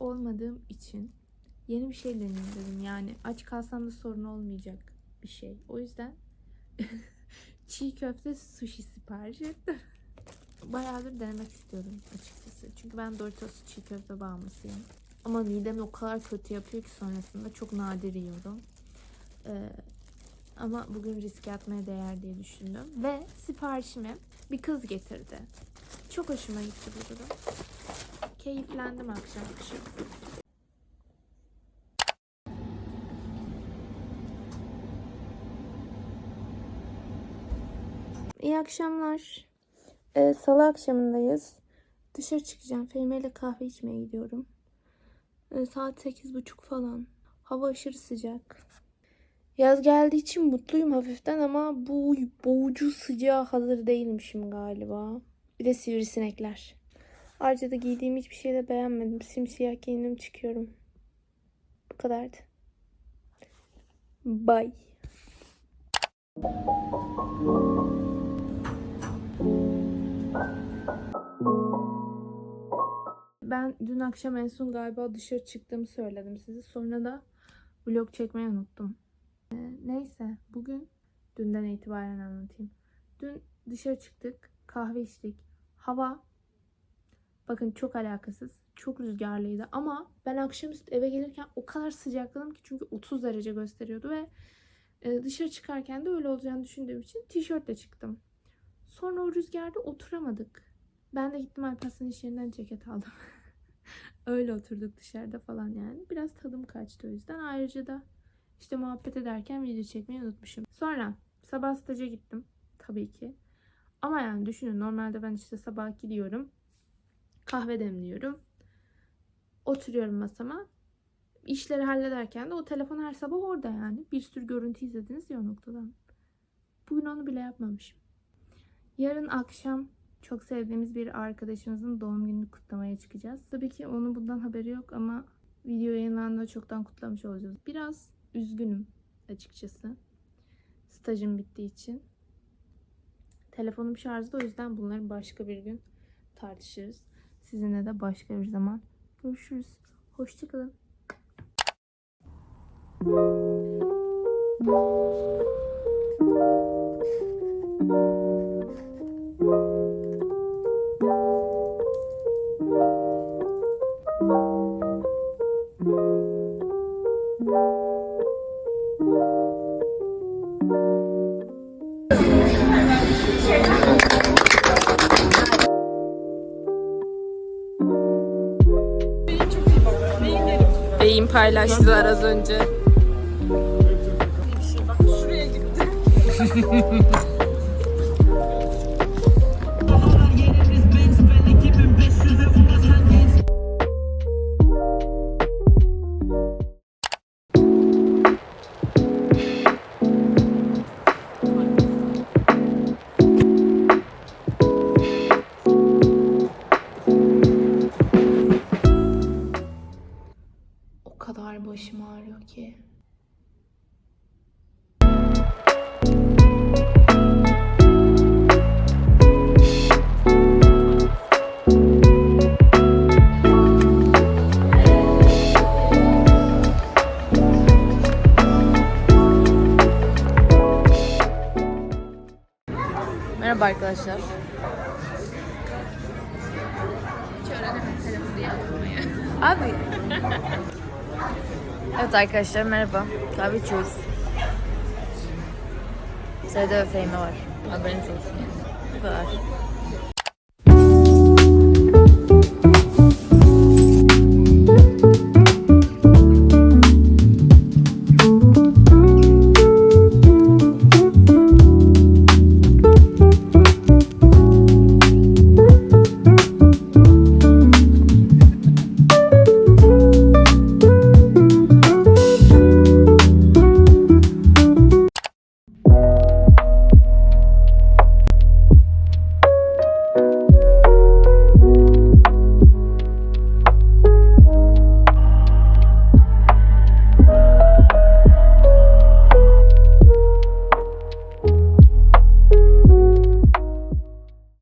olmadığım için yeni bir şey deneyeyim dedim. Yani aç kalsam da sorun olmayacak bir şey. O yüzden çiğ köfte sushi sipariş ettim. Bayağıdır denemek istiyordum açıkçası. Çünkü ben Doritos çiğ köfte bağımlısıyım. Ama midemi o kadar kötü yapıyor ki sonrasında çok nadir yiyorum. Ee, ama bugün riske atmaya değer diye düşündüm. Ve siparişimi bir kız getirdi. Çok hoşuma gitti bu durum. Keyiflendim akşam akşam. İyi akşamlar. Ee, Salı akşamındayız. Dışarı çıkacağım. Fehmi ile kahve içmeye gidiyorum. Ee, saat sekiz buçuk falan. Hava aşırı sıcak. Yaz geldiği için mutluyum hafiften ama bu boğucu sıcağa hazır değilmişim galiba. Bir de sivrisinekler. Ayrıca da giydiğim hiçbir şey de beğenmedim. Simsiyah giyindim çıkıyorum. Bu kadardı. Bye. Ben dün akşam en son galiba dışarı çıktığımı söyledim size. Sonra da vlog çekmeyi unuttum. Dünden itibaren anlatayım. Dün dışarı çıktık, kahve içtik. Hava bakın çok alakasız, çok rüzgarlıydı ama ben akşamüstü eve gelirken o kadar sıcakladım ki çünkü 30 derece gösteriyordu ve e, dışarı çıkarken de öyle olacağını düşündüğüm için tişörtle çıktım. Sonra o rüzgarda oturamadık. Ben de gittim Alparslan iş yerinden ceket aldım. öyle oturduk dışarıda falan yani. Biraz tadım kaçtı o yüzden. Ayrıca da işte muhabbet ederken video çekmeyi unutmuşum. Sonra sabah staja gittim. Tabii ki. Ama yani düşünün normalde ben işte sabah gidiyorum. Kahve demliyorum. Oturuyorum masama. İşleri hallederken de o telefon her sabah orada yani. Bir sürü görüntü izlediniz ya o noktadan. Bugün onu bile yapmamışım. Yarın akşam çok sevdiğimiz bir arkadaşımızın doğum gününü kutlamaya çıkacağız. Tabii ki onun bundan haberi yok ama video yayınlandığında çoktan kutlamış olacağız. Biraz üzgünüm açıkçası. Stajım bittiği için. Telefonum şarjda o yüzden bunları başka bir gün tartışırız. Sizinle de başka bir zaman görüşürüz. Hoşçakalın. Paylaştılar az önce. O Merhaba arkadaşlar. Abi. evet arkadaşlar merhaba. Kahve içiyoruz. Sırada Fehmi var. Haberiniz olsun. Bu kadar.